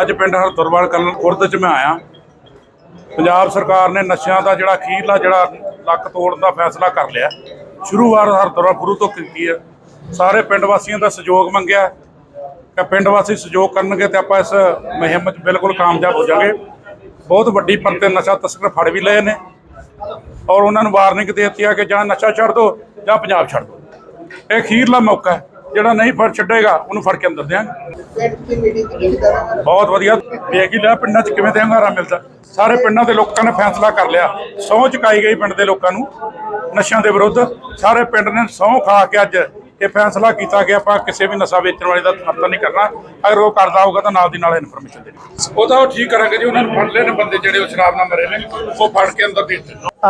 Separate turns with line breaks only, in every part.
ਅੱਜ ਪਿੰਡ ਹਰਦੁਰਵਾਲ ਕਲਨ ਖੁਰਦ ਚ ਮੈਂ ਆਇਆ। ਪੰਜਾਬ ਸਰਕਾਰ ਨੇ ਨਸ਼ਿਆਂ ਦਾ ਜਿਹੜਾ ਅਖੀਰਲਾ ਜਿਹੜਾ ਲੱਕ ਤੋੜਨ ਦਾ ਫੈਸਲਾ ਕਰ ਲਿਆ। ਸ਼ੁਰੂਆਤ ਹਰਦੁਰਵਾਲ ਗੁਰੂ ਤੋਂ ਕੀਤੀ ਹੈ ਸਾਰੇ ਪਿੰਡ ਵਾਸੀਆਂ ਦਾ ਸਹਿਯੋਗ ਮੰਗਿਆ। ਕਿ ਪਿੰਡ ਵਾਸੀ ਸਹਿਯੋਗ ਕਰਨਗੇ ਤੇ ਆਪਾਂ ਇਸ ਮੁਹਿੰਮ 'ਚ ਬਿਲਕੁਲ ਕਾਮਯਾਬ ਹੋ ਜਾਵਾਂਗੇ। ਬਹੁਤ ਵੱਡੀ ਪਰਤੇ ਨਸ਼ਾ ਤਸਕਰ ਫੜ ਵੀ ਲਏ ਨੇ। ਔਰ ਉਹਨਾਂ ਨੂੰ ਵਾਰਨਿੰਗ ਦੇ ਦਿੱਤੀ ਹੈ ਕਿ ਜਾਂ ਨਸ਼ਾ ਛੱਡ ਦਿਓ ਜਾਂ ਪੰਜਾਬ ਛੱਡ ਦਿਓ ਇਹ ਅਖੀਰਲਾ ਮੌਕਾ ਹੈ। ਜਿਹੜਾ ਨਹੀਂ ਫੜ ਛੱਡੇਗਾ, ਉਹਨੂੰ ਫੜ ਕੇ ਅੰਦਰ ਦਿਆਂਗੇ। ਬਹੁਤ ਵਧੀਆ। ਵੇਖ ਹੀ ਲਿਆ, ਪਿੰਡਾਂ 'ਚ ਕਿਵੇਂ ਤੇ ਮਿਲਦਾ। ਸਾਰੇ ਪਿੰਡਾਂ ਦੇ ਲੋਕਾਂ ਨੇ ਫੈਸਲਾ ਕਰ ਲਿਆ। ਸਹੁੰ ਚੁਕਾਈ ਗਈ ਪਿੰਡ ਦੇ ਲੋਕਾਂ ਨੂੰ, ਨਸ਼ਿਆਂ ਦੇ ਵਿਰੁੱਧ। ਸਾਰੇ ਪਿੰਡ ਨੇ ਸਹੁੰ ਖਾ ਕੇ ਅੱਜ ਇਹ ਫੈਸਲਾ ਕੀਤਾ ਕਿ ਆਪਾਂ ਕਿਸੇ ਵੀ ਨਸ਼ਾ ਵੇਚਣ ਵਾਲੇ ਦਾ ਸਮਰਥਨ ਨਹੀਂ ਕਰਨਾ। ਅਗਰ ਉਹ ਕਰਦਾ ਹੋਊਗਾ ਤਾਂ ਨਾਲ ਦੀ ਨਾਲ ਇਨਫੋਰਮੇਸ਼ਨ ਦੇਣੀ ਉਹ ਤਾਂ ਉਹ ਠੀਕ ਕਰਾਂਗੇ ਜੀ, ਉਹਨਾਂ ਨੂੰ ਫੜ ਲਏ ਬੰਦੇ ਜਿਹੜੇ ਉਹ ਸ਼ਰਾਬ ਨਾਲ ਮਰੇ ਨੇ, ਉਹ ਫੜ ਕੇ ਅੰਦਰ ਦੇ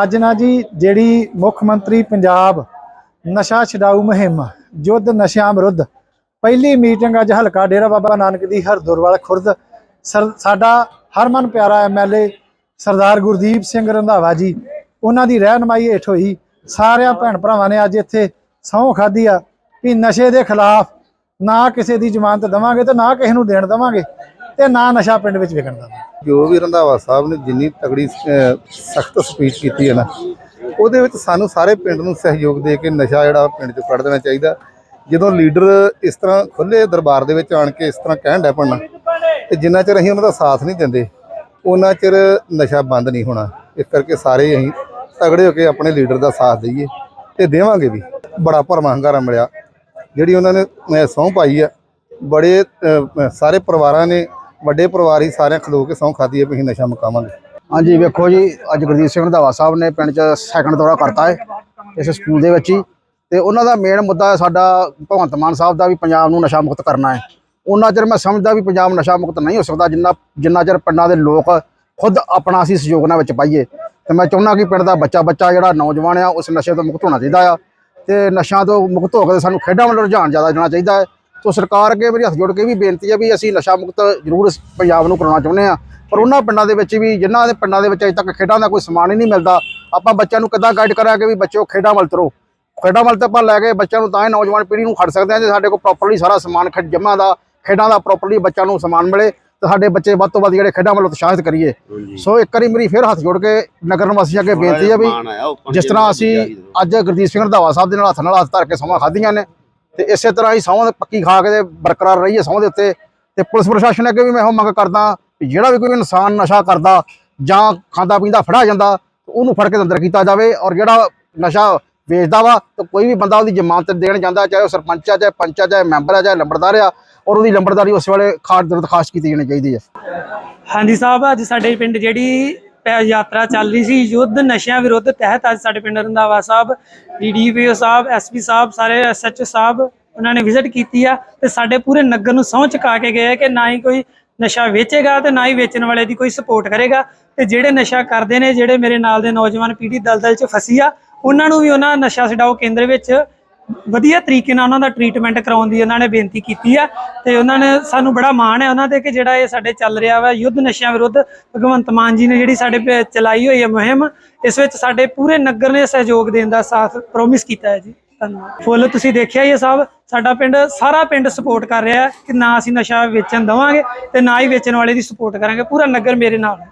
ਅੱਜ ਨਾ ਜੀ, ਜਿਹੜੀ ਮੁੱਖ ਮੰਤਰੀ ਪੰਜਾਬ ਨਸ਼ਾ ਛਡਾਊ ਮੁਹਿੰਮ ਯੁੱਧ ਨਸ਼ਿਆਂ ਵਿਰੁੱਧ। ਪਹਿਲੀ ਮੀਟਿੰਗ ਅੱਜ ਹਲਕਾ ਡੇਰਾ ਬਾਬਾ ਨਾਨਕ ਦੀ ਹਰਦੁਰਵਾਲ ਖੁਰਦ। ਸਾਡਾ ਹਰਮਨ ਪਿਆਰਾ ਐਮਐਲਏ ਸਰਦਾਰ ਗੁਰਦੀਪ ਸਿੰਘ ਰੰਧਾਵਾ ਜੀ, ਉਹਨਾਂ ਦੀ ਰਹਿਨਮਾਈ ਹੇਠ ਹੋਈ ਸਾਰਿਆਂ ਭੈਣ ਭਰਾਵਾਂ ਨੇ ਅੱਜ ਇੱਥੇ ਸਹੁੰ ਖਾਧੀ ਆ ਕਿ ਨਸ਼ੇ ਦੇ ਖਿਲਾਫ ਨਾ ਕਿਸੇ ਦੀ ਜ਼ਮਾਨਤ ਦਵਾਂਗੇ ਤੇ ਨਾ ਕਿਸੇ ਨੂੰ ਦੇਣ ਦਵਾਂਗੇ ਤੇ ਨਾ ਨਸ਼ਾ ਪਿੰਡ ਵਿੱਚ ਵਿਕਣ ਦਵਾਂਗੇ।
ਜੋ ਵੀ ਰੰਧਾਵਾ ਸਾਹਿਬ ਨੇ ਜਿੰਨੀ ਤਗੜੀ ਸਖਤ ਸਪੀਚ ਕੀਤੀ ਹੈ ਨਾ ਉਹਦੇ ਵਿੱਚ ਸਾਨੂੰ ਸਾਰੇ ਪਿੰਡ ਨੂੰ ਸਹਿਯੋਗ ਦੇ ਕੇ ਨਸ਼ਾ ਜਿਹੜਾ ਪਿੰਡ ਚੋਂ ਕੱਢ ਦੇਣਾ ਚਾਹੀਦਾ। ਜਦੋਂ ਲੀਡਰ ਇਸ ਤਰ੍ਹਾਂ ਖੁੱਲੇ ਦਰਬਾਰ ਦੇ ਵਿੱਚ ਆਣ ਕੇ ਇਸ ਤਰ੍ਹਾਂ ਕਹਿਣ ਡੈ ਪੜਨਾ ਤੇ ਜਿੰਨਾ ਚਿਰ ਅਸੀਂ ਉਹਨਾਂ ਦਾ ਸਾਥ ਨਹੀਂ ਦਿੰਦੇ ਉਹਨਾਂ ਚਿਰ ਨਸ਼ਾ ਬੰਦ ਨਹੀਂ ਹੋਣਾ। ਇਸ ਕਰਕੇ ਸਾਰੇ ਅਸੀਂ ਤਗੜੇ ਹੋ ਕੇ ਆਪਣੇ ਲੀਡਰ ਦਾ ਸਾਥ ਦਈਏ ਤੇ ਦੇਵਾਂਗੇ ਵੀ। ਬੜਾ ਭਰਮਾ ਹੰਗਾਰਾ ਮਿਲਿਆ। ਜਿਹੜੀ ਉਹਨਾਂ ਨੇ ਅਹ, ਸਹੁੰ ਪਾਈ ਆ ਬੜੇ ਸਾਰੇ ਪਰਿਵਾਰਾਂ ਨੇ ਵੱਡੇ ਪਰਿਵਾਰ ਹੀ ਸਾਰਿਆਂ ਖਲੋ ਕੇ ਸਹੁੰ ਖਾਦੀ ਹੈ ਵੀ ਅਸੀਂ ਨਸ਼ਾ ਮੁਕਾਵਾਂਗੇ।
ਹਾਂਜੀ, ਵੇਖੋ ਜੀ, ਅੱਜ ਗੁਰਦੀਪ ਸਿੰਘ ਰੰਧਾਵਾ ਸਾਹਿਬ ਨੇ ਪਿੰਡ 'ਚ ਸੈਕੰਡ ਦੌਰਾ ਕਰਤਾ ਹੈ ਇਸ ਸਕੂਲ ਦੇ ਵਿੱਚ ਹੀ। ਤੇ ਉਹਨਾਂ ਦਾ ਮੇਨ ਮੁੱਦਾ ਹੈ ਸਾਡਾ ਭਗਵੰਤ ਮਾਨ ਸਾਹਿਬ ਦਾ ਵੀ ਪੰਜਾਬ ਨੂੰ ਨਸ਼ਾ ਮੁਕਤ ਕਰਨਾ ਹੈ ਉਹਨਾਂ ਚਿਰ ਮੈਂ ਸਮਝਦਾ ਵੀ ਪੰਜਾਬ ਨਸ਼ਾ ਮੁਕਤ ਨਹੀਂ ਹੋ ਸਕਦਾ, ਜਿੰਨਾ ਜਿੰਨਾ ਚਿਰ ਪਿੰਡਾਂ ਦੇ ਲੋਕ ਖੁਦ ਆਪਣਾ ਅਸੀਂ ਸਹਿਯੋਗ ਨਾਲ ਵਿੱਚ ਪਾਈਏ। ਤੇ ਮੈਂ ਚਾਹੁੰਦਾ ਕਿ ਪਿੰਡ ਦਾ ਬੱਚਾ ਬੱਚਾ ਜਿਹੜਾ ਨੌਜਵਾਨ ਆ, ਉਸ ਨਸ਼ੇ ਤੋਂ ਮੁਕਤ ਹੋਣਾ ਚਾਹੀਦਾ ਆ। ਤੇ ਨਸ਼ਿਆਂ ਤੋਂ ਮੁਕਤ ਹੋ ਕੇ ਸਾਨੂੰ ਖੇਡਾਂ ਵੱਲ ਰੁਝਾਨ ਜ਼ਿਆਦਾ ਦੇਣਾ ਚਾਹੀਦਾ ਹੈ ਸੋ ਸਰਕਾਰ ਅੱਗੇ ਮੇਰੀ ਹੱਥ ਜੋੜ ਕੇ ਵੀ ਬੇਨਤੀ ਹੈ ਵੀ ਅਸੀਂ ਨਸ਼ਾ ਮੁਕਤ ਜ਼ਰੂਰ ਇਸ ਪੰਜਾਬ ਨੂੰ ਕਰਾਉਣਾ ਚਾਹੁੰਦੇ ਆ ਪਰ ਉਹਨਾਂ ਪਿੰਡਾਂ ਦੇ ਵਿੱਚ ਵੀ ਜਿਨ੍ਹਾਂ ਦੇ ਪਿੰਡਾਂ ਦੇ ਵਿੱਚ ਅਜੇ ਤੱਕ ਖੇਡਾਂ ਦਾ ਕੋਈ ਸਮਾਨ ਹੀ ਨਹੀਂ ਮਿਲਦਾ ਆਪਾਂ ਬੱਚਿਆਂ ਨੂੰ ਕਿੱਦਾਂ ਗਾਈਡ ਕਰਾਂਗੇ ਵੀ ਬੱਚਿਓ ਖੇਡਾਂ ਵੱਲ ਤੁਰੋ? ਖੇਡਾਂ ਵੱਲ ਤਾਂ ਆਪਾਂ ਲੈ ਕੇ ਬੱਚਿਆਂ ਨੂੰ ਤਾਂ ਹੀ ਨੌਜਵਾਨ ਪੀੜ੍ਹੀ ਨੂੰ ਖੜ ਸਕਦੇ ਹਾਂ ਜੇ ਸਾਡੇ ਕੋਲ ਪ੍ਰੋਪਰਲੀ ਸਾਰਾ ਸਮਾਨ ਖੇਡ ਜਮ੍ਹਾਂ ਦਾ ਖੇਡਾਂ ਦਾ ਪ੍ਰੋਪਰਲੀ ਬੱਚਿਆਂ ਨੂੰ ਸਮਾਨ ਮਿਲੇ ਤਾਂ ਸਾਡੇ ਬੱਚੇ ਵੱਧ ਤੋਂ ਵੱਧ ਜਿਹੜੇ ਖੇਡਾਂ ਵੱਲ ਉਤਸ਼ਾਹਿਤ ਕਰੀਏ। ਸੋ ਇੱਕ ਵਾਰੀ ਮੇਰੀ ਫਿਰ ਹੱਥ ਜੋੜ ਕੇ ਨਗਰ ਨਿਵਾਸੀਆਂ ਅੱਗੇ ਬੇਨਤੀ ਹੈ ਵੀ ਜਿਸ ਤਰ੍ਹਾਂ ਅਸੀਂ ਅੱਜ ਗੁਰਦੀਪ ਸਿੰਘ ਰੰਧਾਵਾ ਸਾਹਿਬ ਦੇ ਨਾਲ ਹੱਥ ਨਾਲ ਹੱਥ ਧਰ ਕੇ ਸਮਾਂ ਖਾਧੀਆਂ ਨੇ ਤੇ ਇਸੇ ਤਰ੍ਹਾਂ ਹੀ ਸਹੁੰ ਪੱਕੀ ਖਾ ਕੇ ਤੇ ਬਰਕਰਾਰ ਹੈ ਸਹੁੰ ਦੇ ਉੱਤੇ ਤੇ ਪੁਲਿਸ ਪ੍ਰਸ਼ਾਸਨ ਅੱਗੇ ਵੀ ਮੈਂ ਇਹੋ ਮੰਗ ਕਰਦਾ ਵੀ ਜਿਹੜਾ ਵੀ ਕੋਈ ਇਨਸਾਨ ਨਸ਼ਾ ਕਰਦਾ ਜਾਂ ਖਾਂਦਾ ਪੀਂਦਾ ਫੜਾ ਜਾਂਦਾ, ਉਹਨੂੰ ਫੜ ਕੇ ਅੰਦਰ ਕੀਤਾ ਜਾਵੇ ਔਰ ਜਿਹੜਾ ਨਸ਼ਾ ਵੇਚਦਾ ਵਾ ਤਾਂ ਕੋਈ ਵੀ ਬੰਦਾ ਉਹਦੀ ਜ਼ਮਾਨਤ ਦੇਣ ਜਾਂਦਾ, ਚਾਹੇ ਉਹ ਸਰਪੰਚ ਆ, ਚਾਹੇ ਪੰਚ ਆ, ਚਾਹੇ ਮੈਂਬਰ ਆ, ਚਾਹੇ ਲੰਬੜਦਾਰ ਆ, ਔਰ ਉਹਦੀ ਲੰਬੜਦਾਰੀ ਉਸ ਵੇਲੇ ਖਾਸ ਦਰਖਾਸਤ ਕੀਤੀ ਜਾਣੀ ਚਾਹੀਦੀ ਹੈ।
ਹਾਂਜੀ ਸਾਹਿਬ, ਅੱਜ ਸਾਡੇ ਪਿੰਡ ਜਿਹੜੀ ਯਾਤਰਾ ਚੱਲ ਰਹੀ ਸੀ। ਯੁੱਧ ਨਸ਼ਿਆਂ ਵਿਰੁੱਧ ਤਹਿਤ ਅੱਜ ਸਾਡੇ ਪਿੰਡ ਰੰਧਾਵਾ ਸਾਹਿਬ ਡੀਡੀਪੀਓ ਸਾਹਿਬ ਐਸਪੀ ਸਾਹਿਬ, ਸਾਰੇ ਐਸਐਚਓ ਸਾਹਿਬ ਉਹਨਾਂ ਨੇ ਵਿਜ਼ਿਟ ਕੀਤੀ ਆ ਤੇ ਸਾਡੇ ਪੂਰੇ ਨਗਰ ਨੂੰ ਸਹੁੰ ਚੁਕਾ ਕੇ ਗਏ ਕਿ ਨਾ ਹੀ ਕੋਈ ਨਸ਼ਾ ਵੇਚੇਗਾ ਤੇ ਨਾ ਹੀ ਵੇਚਣ ਵਾਲੇ ਦੀ ਕੋਈ ਸਪੋਰਟ ਕਰੇਗਾ। ਤੇ ਜਿਹੜੇ ਨਸ਼ਾ ਕਰਦੇ ਨੇ, ਜਿਹੜੇ ਮੇਰੇ ਨਾਲ ਦੇ ਨੌਜਵਾਨ ਪੀੜ੍ਹੀ ਦਲਦਲ 'ਚ ਫਸੀ ਆ, ਉਹਨਾਂ ਨੂੰ ਵੀ ਉਹਨਾਂ ਨਸ਼ਾ ਛਡਾਓ ਕੇਂਦਰ ਵਿੱਚ ਵਧੀਆ ਤਰੀਕੇ ਨਾਲ ਉਹਨਾਂ ਦਾ ਟ੍ਰੀਟਮੈਂਟ ਕਰਾਉਣ ਦੀ ਉਹਨਾਂ ਨੇ ਬੇਨਤੀ ਕੀਤੀ ਆ ਤੇ ਉਹਨਾਂ ਨੇ ਸਾਨੂੰ ਬੜਾ ਮਾਣ ਹੈ ਉਹਨਾਂ ਤੇ ਕਿ ਜਿਹੜਾ ਇਹ ਸਾਡੇ ਚੱਲ ਰਿਹਾ ਵਾ ਯੁੱਧ ਨਸ਼ਿਆਂ ਵਿਰੁੱਧ, ਭਗਵੰਤ ਮਾਨ ਜੀ ਨੇ ਜਿਹੜੀ ਸਾਡੇ ਚਲਾਈ ਹੋਈ ਹੈ ਮੁਹਿੰਮ, ਇਸ ਵਿੱਚ ਸਾਡੇ ਪੂਰੇ ਨਗਰ ਨੇ ਸਹਿਯੋਗ ਦੇਣ ਦਾ ਸਾਥ ਪ੍ਰੋਮਿਸ ਕੀਤਾ ਹੈ ਜੀ। ਧੰਨਵਾਦ। ਫੁੱਲ ਤੁਸੀਂ ਦੇਖਿਆ ਹੀ ਹੈ ਸਾਹਿਬ ਸਾਡਾ ਪਿੰਡ ਸਾਰਾ ਪਿੰਡ ਸਪੋਰਟ ਕਰ ਰਿਹਾ ਕਿ ਨਾ ਅਸੀਂ ਨਸ਼ਾ ਵੇਚਣ ਦਵਾਂਗੇ ਤੇ ਨਾ ਹੀ ਵੇਚਣ ਵਾਲੇ ਦੀ ਸਪੋਰਟ ਕਰਾਂਗੇ, ਪੂਰਾ ਨਗਰ ਮੇਰੇ ਨਾਲ ਹੈ।